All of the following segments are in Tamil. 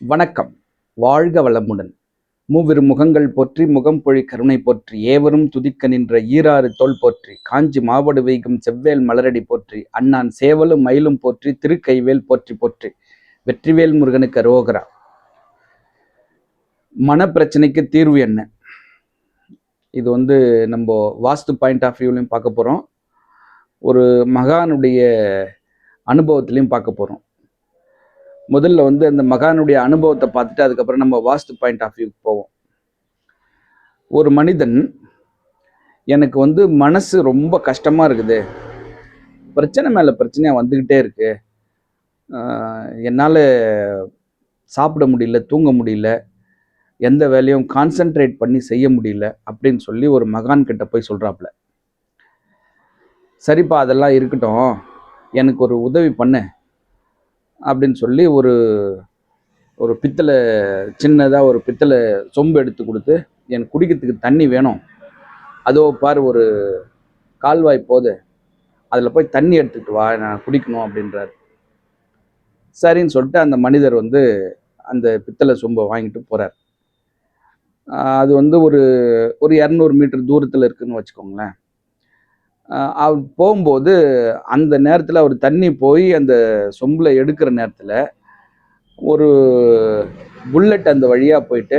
வணக்கம். வாழ்க வளமுடன். மூவிரு முகங்கள் போற்றி முகம் பொழி கருணை போற்றி ஏவரும் துதிக்க நின்ற ஈராறு தோல் போற்றி காஞ்சி மாவடு வைகும் செவ்வேல் மலரடி போற்றி அண்ணான் சேவலும் மயிலும் போற்றி திருக்கைவேல் போற்றி போற்றி வெற்றிவேல் முருகனுக்கு அரோகரா. மனப்பிரச்சனைக்கு தீர்வு என்ன? இது வந்து நம்ம வாஸ்து பாயிண்ட் ஆஃப் வியூலையும் பார்க்க போகிறோம் ஒரு மகானுடைய அனுபவத்திலையும் பார்க்க போகிறோம் முதல்ல வந்து அந்த மகானுடைய அனுபவத்தை பார்த்துட்டு அதுக்கப்புறம் நம்ம வாஸ்து பாயிண்ட் ஆஃப் வியூக்கு போவோம். ஒரு மனிதன் எனக்கு வந்து மனசு ரொம்ப கஷ்டமாக இருக்குது. பிரச்சனை மேலே பிரச்சனையாக வந்துக்கிட்டே இருக்கு. என்னால் சாப்பிட முடியல தூங்க முடியல எந்த வேலையும் கான்சென்ட்ரேட் பண்ணி செய்ய முடியல அப்படின்னு சொல்லி ஒரு மகான் கிட்ட போய் சொல்கிறாப்புல சரிப்பா அதெல்லாம் இருக்கட்டும். எனக்கு ஒரு உதவி பண்ணு. அப்படின்னு சொல்லி ஒரு ஒரு பித்தளை சின்னதாக ஒரு பித்தளை சொம்பு எடுத்து கொடுத்து எனக்கு குடிக்கிறதுக்கு தண்ணி வேணும். அதோ பார் ஒரு கால்வாய் போது. அதில் போய் தண்ணி எடுத்துக்கிட்டு வா நான் குடிக்கணும் அப்படின்றாரு. சரின்னு சொல்லிட்டு அந்த மனிதர் வந்து அந்த பித்தளை சொம்பை வாங்கிட்டு போகிறார் அது வந்து ஒரு ஒரு இரநூறு மீட்டர் தூரத்தில் இருக்குதுன்னு வச்சுக்கோங்களேன். அவர் போகும்போது அந்த நேரத்தில் அவர் தண்ணி போய் அந்த சொம்பில் எடுக்கிற நேரத்தில் ஒரு புல்லட் அந்த வழியாக போயிட்டு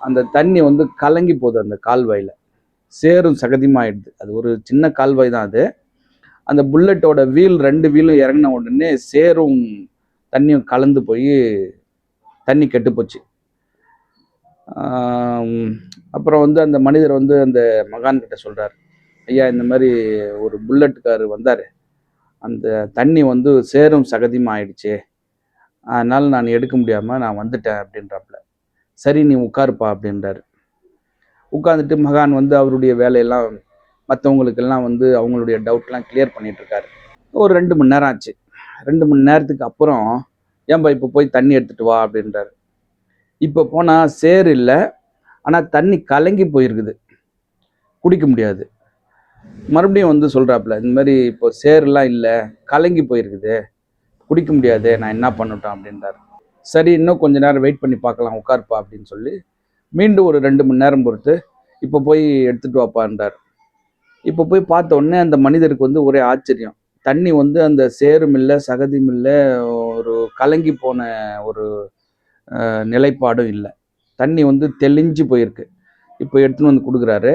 அந்த தண்ணி வந்து கலங்கி போகுது அந்த கால்வாயில். சேரும் சகதியமாயிடுது. அது ஒரு சின்ன கால்வாய் தான் அது. அந்த புல்லட்டோட வீல் ரெண்டு வீலும் இறங்கின உடனே சேரும் தண்ணியும் கலந்து போய் தண்ணி கெட்டுப்போச்சு அப்புறம் வந்து அந்த மனிதர் வந்து அந்த மகான்கிட்ட சொல்கிறார் ஐயா இந்த மாதிரி ஒரு புல்லட் கார் வந்தார். அந்த தண்ணி வந்து சேரும் சகதியும் ஆயிடுச்சு. அதனால் நான் எடுக்க முடியாமல் நான் வந்துட்டேன் அப்படின்றாப்புல. சரி நீ உட்காருப்பா அப்படின்றாரு. உட்காந்துட்டு மகான் வந்து அவருடைய வேலையெல்லாம் மற்றவங்களுக்கெல்லாம் வந்து அவங்களுடைய டவுட்லாம் கிளியர் பண்ணிகிட்ருக்காரு ஒரு ரெண்டு மணி நேரம் ஆச்சு. ரெண்டு மணி நேரத்துக்கு அப்புறம் ஏன்பா இப்போ போய் தண்ணி எடுத்துகிட்டு வா அப்படின்றாரு. இப்போ போனால் சேர் இல்லை ஆனால் தண்ணி கலங்கி போயிருக்குது. குடிக்க முடியாது. மறுபடியும் வந்து சொல்கிறாப்புல இந்த மாதிரி இப்போ சேருலாம் இல்லை கலங்கி போயிருக்குது குடிக்க முடியாது நான் என்ன பண்ணட்டும் அப்படின்றார். சரி இன்னும் கொஞ்ச நேரம் வெயிட் பண்ணி பார்க்கலாம் உட்காருப்பா அப்படின்னு சொல்லி மீண்டும் ஒரு ரெண்டு மணி நேரம் பொறுத்து இப்போ போய் எடுத்துகிட்டு வாப்பான்றார். இப்போ போய் பார்த்த உடனே அந்த மனிதருக்கு வந்து ஒரே ஆச்சரியம். தண்ணி வந்து அந்த சேரும் இல்லை சகதியும் இல்லை ஒரு கலங்கி போன ஒரு நிலைப்பாடும் இல்லை. தண்ணி வந்து தெளிஞ்சு போயிருக்கு. இப்போ எடுத்துன்னு வந்து கொடுக்குறாரு.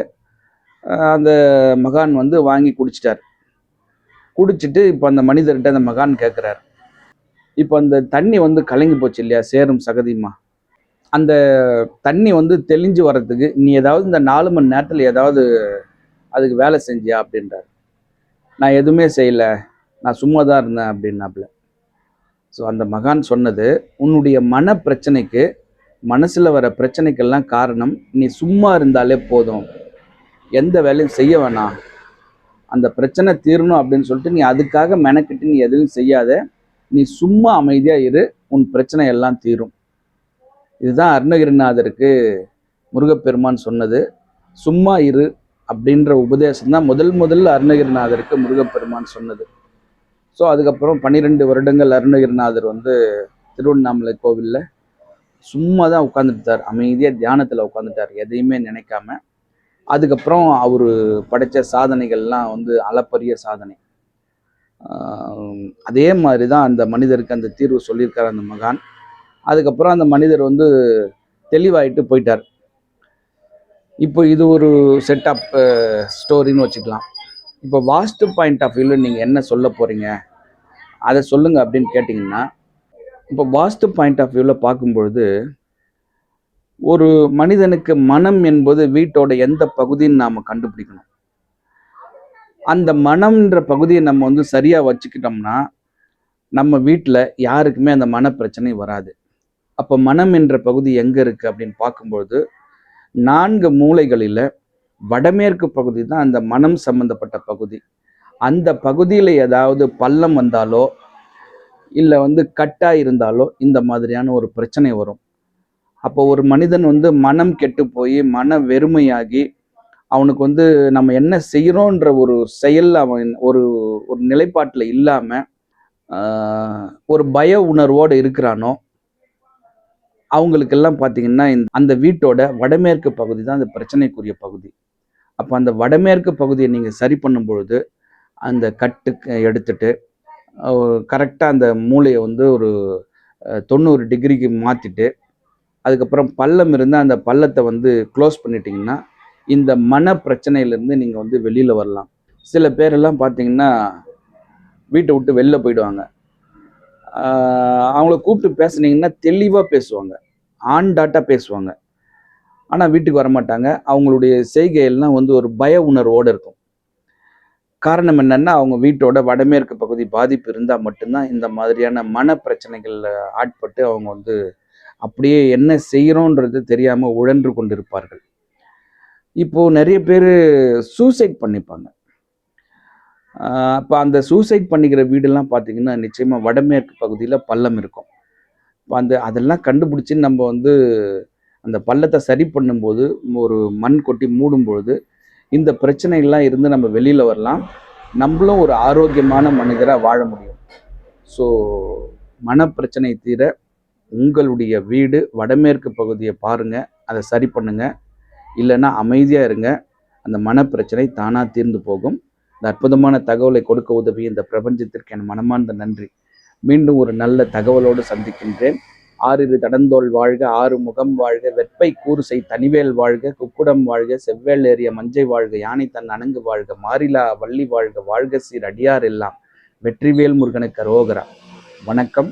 அந்த மகான் வந்து வாங்கி குடிச்சிட்டார். குடிச்சிட்டு இப்போ அந்த மனிதர்கிட்ட அந்த மகான் கேட்குறாரு இப்போ அந்த தண்ணி வந்து கலங்கி போச்சு இல்லையா சேரும் சகதியுமா அந்த தண்ணி வந்து தெளிஞ்சு வர்றதுக்கு நீ ஏதாவது இந்த நாலு மணி நேரத்தில் ஏதாவது அதுக்கு வேலை செஞ்சியா அப்படின்றாரு. நான் எதுவுமே செய்யலை நான் சும்மா தான் இருந்தேன் அப்படின்னாப்புல. ஸோ அந்த மகான் சொன்னது உன்னுடைய மன பிரச்சனைக்கு மனசில் வர பிரச்சனைக்கெல்லாம் காரணம் நீ சும்மா இருந்தாலே போதும். எந்த வேலையும் செய்ய வேணாம். அந்த பிரச்சனை தீரணும் அப்படின்னு சொல்லிட்டு நீ அதுக்காக மெனக்கிட்டு நீ எதுவும் செய்யாத. நீ சும்மா அமைதியாக இரு. உன் பிரச்சனை எல்லாம் தீரும். இதுதான் அருணகிரிநாதருக்கு முருகப்பெருமான் சொன்னது. சும்மா இரு அப்படின்ற உபதேசம் தான் முதல் முதல்ல அருணகிரிநாதருக்கு முருகப்பெருமான் சொன்னது. ஸோ அதுக்கப்புறம் பன்னிரெண்டு வருடங்கள் அருணகிரிநாதர் வந்து திருவண்ணாமலை கோவிலில் சும்மா தான் உட்காந்துட்டார் அமைதியாக தியானத்தில் உட்காந்துட்டார் எதையுமே நினைக்காம. அதுக்கப்புறம் அவர் படைத்த சாதனைகள்லாம் வந்து அளப்பரிய சாதனை. அதே மாதிரி தான் அந்த மனிதருக்கு அந்த தீர்வு சொல்லியிருக்கார் அந்த மகான். அதுக்கப்புறம் அந்த மனிதர் வந்து தெளிவாயிட்டு போயிட்டார். இப்போ இது ஒரு செட்டப் ஸ்டோரின்னு வச்சுக்கலாம். இப்போ வாஸ்ட் பாயிண்ட் ஆஃப் வியூவில் நீங்கள் என்ன சொல்ல போகிறீங்க அதை சொல்லுங்கள் அப்படின்னு கேட்டிங்கன்னா இப்போ வாஸ்ட் பாயிண்ட் ஆஃப் வியூவில் பார்க்கும்பொழுது ஒரு மனிதனுக்கு மனம் என்பது வீட்டோட எந்த பகுதின்னு நாம் கண்டுபிடிக்கணும். அந்த மனம்ன்ற பகுதியை நம்ம வந்து சரியாக வச்சுக்கிட்டோம்னா நம்ம வீட்டில் யாருக்குமே அந்த மன பிரச்சனை வராது. அப்போ மனம் என்ற பகுதி எங்கே இருக்குது அப்படின்னு பார்க்கும்பொழுது நான்கு மூலைகளில் வடமேற்கு பகுதி தான் அந்த மனம் சம்பந்தப்பட்ட பகுதி. அந்த பகுதியில் ஏதாவது பள்ளம் வந்தாலோ இல்லை வந்து கட்டாக இருந்தாலோ இந்த மாதிரியான ஒரு பிரச்சனை வரும். அப்போ ஒரு மனிதன் வந்து மனம் கெட்டு போய் மன வெறுமையாகி அவனுக்கு வந்து நம்ம என்ன செய்கிறோன்ற ஒரு செயல் அவன் ஒரு ஒரு நிலைப்பாட்டில் இல்லாமல் ஒரு பய உணர்வோடு இருக்கிறானோ அவங்களுக்கெல்லாம் பார்த்தீங்கன்னா இந்த அந்த வீட்டோட வடமேற்கு பகுதி தான் அந்த பிரச்சனைக்குரிய பகுதி. அப்போ அந்த வடமேற்கு பகுதியை நீங்கள் சரி பண்ணும் பொழுது அந்த கட்டுக்கு எடுத்துட்டு கரெக்டாக அந்த மூளையை வந்து ஒரு தொண்ணூறு டிகிரிக்கு மாற்றிட்டு அதுக்கப்புறம் பள்ளம் இருந்தால் அந்த பள்ளத்தை வந்து க்ளோஸ் பண்ணிட்டீங்கன்னா இந்த மன பிரச்சனையிலேருந்து நீங்கள் வந்து வெளியில் வரலாம். சில பேரெல்லாம் பார்த்தீங்கன்னா வீட்டை விட்டு வெளில போயிடுவாங்க. அவங்கள கூப்பிட்டு பேசுனீங்கன்னா தெளிவாக பேசுவாங்க. ஆண்டாட்டாக பேசுவாங்க. ஆனால் வீட்டுக்கு வர மாட்டாங்க அவங்களுடைய செய்கையெல்லாம் வந்து ஒரு பய உணர்வோடு இருக்கும். காரணம் என்னன்னா அவங்க வீட்டோட வடமேற்கு பகுதி பாதிப்பு இருந்தால் மட்டும்தான் இந்த மாதிரியான மன பிரச்சனைகளில் ஆட்பட்டு அவங்க வந்து அப்படியே என்ன செய்கிறோன்றது தெரியாமல் உழன்று கொண்டிருப்பார்கள். இப்போது நிறைய பேர் சூசைட் பண்ணிப்பாங்க. அப்போ அந்த சூசைட் பண்ணிக்கிற வீடெல்லாம் பார்த்தீங்கன்னா நிச்சயமாக வடமேற்கு பகுதியில் பள்ளம் இருக்கும். இப்போ அந்த அதெல்லாம் கண்டுபிடிச்சி நம்ம வந்து அந்த பள்ளத்தை சரி பண்ணும்போது ஒரு மண் கொட்டி மூடும்பொழுது இந்த பிரச்சனைகள்லாம் இருந்து நம்ம வெளியில் வரலாம். நம்மளும் ஒரு ஆரோக்கியமான மனிதராக வாழ முடியும். ஸோ மனப்பிரச்சனை தீர உங்களுடைய வீடு வடமேற்கு பகுதியை பாருங்கள் அதை சரி பண்ணுங்க. இல்லைன்னா அமைதியாக இருங்க. அந்த மனப்பிரச்சனை தானாக தீர்ந்து போகும். இந்த அற்புதமான தகவலை கொடுக்க உதவி இந்த பிரபஞ்சத்திற்கு என் மனமார்ந்த நன்றி. மீண்டும் ஒரு நல்ல தகவலோடு சந்திக்கின்றேன். ஆறிரு தடந்தோல் வாழ்க ஆறு முகம் வாழ்க வெப்பை கூறுசை தனிவேல் வாழ்க குக்குடம் வாழ்க செவ்வேல் ஏறிய மஞ்சை வாழ்க யானை தன் அணங்கு வாழ்க மாரிலா வள்ளி வாழ்க வாழ்க சீர் அடியார் எல்லாம். வெற்றிவேல் முருகனுக்கு ரோகரா வணக்கம்.